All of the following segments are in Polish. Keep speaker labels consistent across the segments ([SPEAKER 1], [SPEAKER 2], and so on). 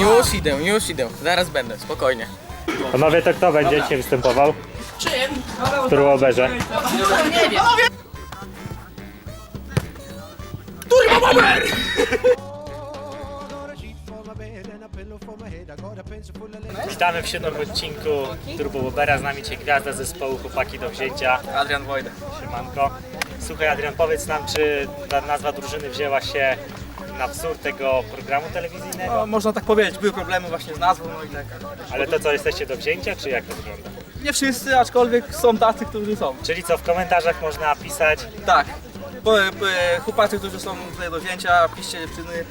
[SPEAKER 1] Już idę, już idę. Zaraz będę, spokojnie.
[SPEAKER 2] Panowie, to kto będzie dzisiaj występował? Czym? W Turboberze. Witamy w siódmym odcinku Turbo Bobera. Z nami dzisiaj gwiazda zespołu Chłopaki do wzięcia.
[SPEAKER 1] Adrian Wojda.
[SPEAKER 2] Siemanko. Słuchaj Adrian, powiedz nam, czy ta nazwa drużyny wzięła się na wzór tego programu telewizyjnego?
[SPEAKER 1] No, można tak powiedzieć, były problemy właśnie z nazwą, no i tak.
[SPEAKER 2] Ale to co, jesteście do wzięcia, czy jak to wygląda?
[SPEAKER 1] Nie wszyscy, aczkolwiek są tacy, którzy są.
[SPEAKER 2] Czyli co, w komentarzach można pisać,
[SPEAKER 1] Tak. Po, chłopacy, którzy są tutaj do wzięcia, piszcie dziewczyny,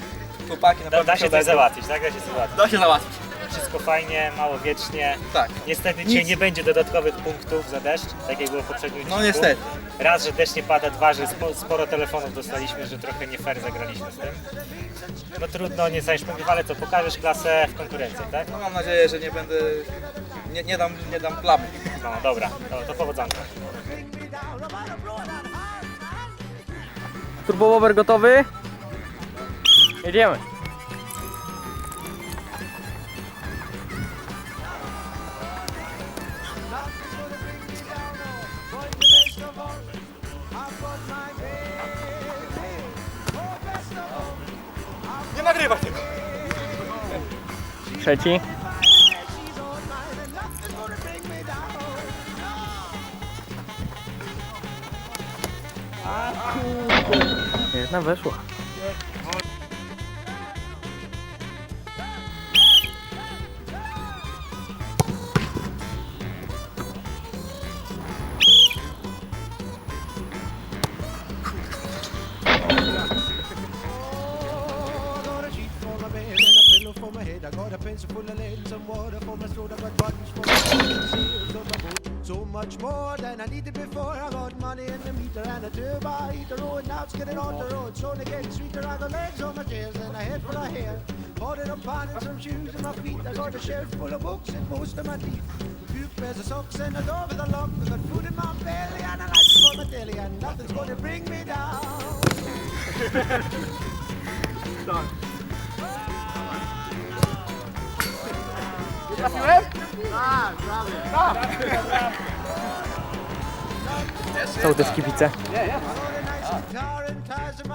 [SPEAKER 1] chłopaki na
[SPEAKER 2] da,
[SPEAKER 1] pewno
[SPEAKER 2] da się coś załatwić, tak? Da się załatwić.
[SPEAKER 1] Da się załatwić.
[SPEAKER 2] Wszystko fajnie, mało wiecznie.
[SPEAKER 1] Tak.
[SPEAKER 2] Niestety
[SPEAKER 1] Nic.
[SPEAKER 2] dzisiaj nie będzie dodatkowych punktów za deszcz, tak jak było w poprzednim
[SPEAKER 1] No
[SPEAKER 2] odcinku.
[SPEAKER 1] niestety.
[SPEAKER 2] Raz, że deszcz nie pada, dwa, że spo, sporo telefonów dostaliśmy, że trochę nie fair zagraliśmy z tym. No trudno, nie stajesz pomimo, ale co, pokażesz klasę w konkurencji, tak?
[SPEAKER 1] No mam nadzieję, że nie będę, nie, nie dam, nie dam plamy.
[SPEAKER 2] No dobra, to, to powodzonka.
[SPEAKER 3] Turbowower gotowy? Jedziemy.
[SPEAKER 1] Nie nagrywaj tego.
[SPEAKER 3] Trzeci.
[SPEAKER 4] 哎，那别说。A pillow for my head. I got a pencil full of lead and some water for my throat. I got buttons for my seals on my boot. So much more than I needed before. I got money in the meter and a turbo heater. Oh, and now it's getting on the road. So getting sweeter. I got legs on my chairs and a head full of hair. Bought it up on and some shoes in my feet. I got a shelf full of books and most of my teeth. Few pairs of socks and a door with a lock. I got food in my belly and a light for my telly. And nothing's gonna bring me down.
[SPEAKER 3] Są też kibice.
[SPEAKER 4] Guitar and ties in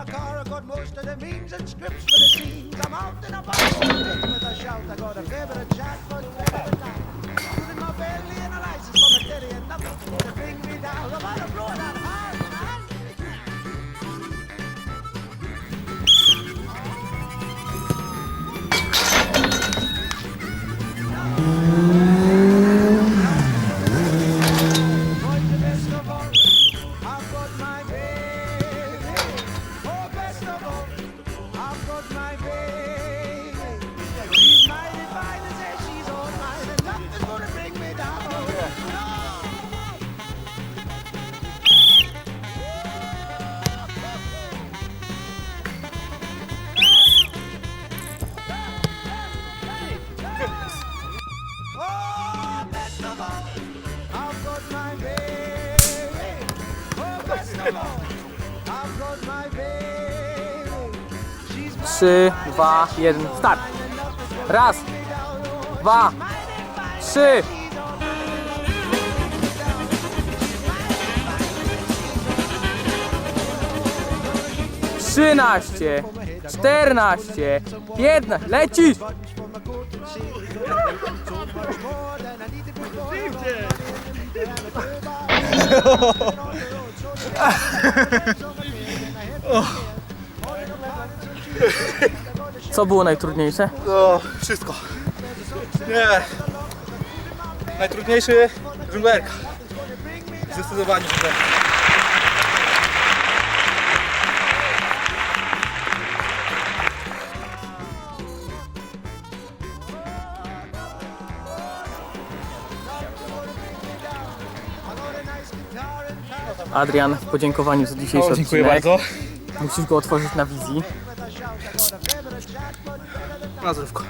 [SPEAKER 3] Trzy, dwa, jeden, start. Raz, dwa, trzy. Trzynaście, czternaście, piętnaście, lecisz! Co było najtrudniejsze?
[SPEAKER 1] No, wszystko. Nie. Najtrudniejszy żonglerka. Zdecydowanie żonglerka.
[SPEAKER 3] Adrian, w podziękowaniu za dzisiejszy
[SPEAKER 1] O, dziękuję
[SPEAKER 3] odcinek.
[SPEAKER 1] bardzo.
[SPEAKER 3] Musisz go otworzyć na wizji.
[SPEAKER 1] Na zdrówko.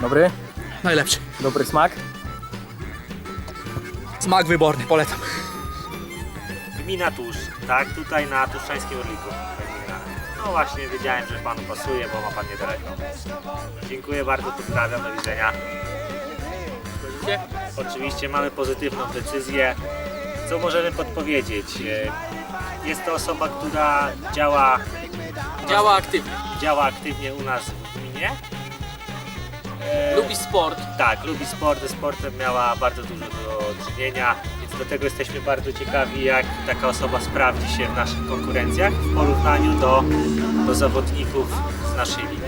[SPEAKER 3] Dobry?
[SPEAKER 1] Najlepszy.
[SPEAKER 3] Dobry smak?
[SPEAKER 1] Smak wyborny, polecam.
[SPEAKER 2] Gmina Tusz, tak? Tutaj na Tuszczańskim Orliku. No właśnie, wiedziałem, że Panu pasuje, bo ma Pan niedaleko. Dziękuję bardzo, pozdrawiam, do widzenia. Oczywiście mamy pozytywną decyzję. Co możemy podpowiedzieć? Jest to osoba, która działa,
[SPEAKER 3] Działa aktywnie.
[SPEAKER 2] działa aktywnie u nas w gminie. E,
[SPEAKER 3] Lubi sport.
[SPEAKER 2] Tak, lubi sport, ze sportem miała bardzo dużo do czynienia, więc do tego jesteśmy bardzo ciekawi, jak taka osoba sprawdzi się w naszych konkurencjach w porównaniu do, do zawodników z naszej ligi.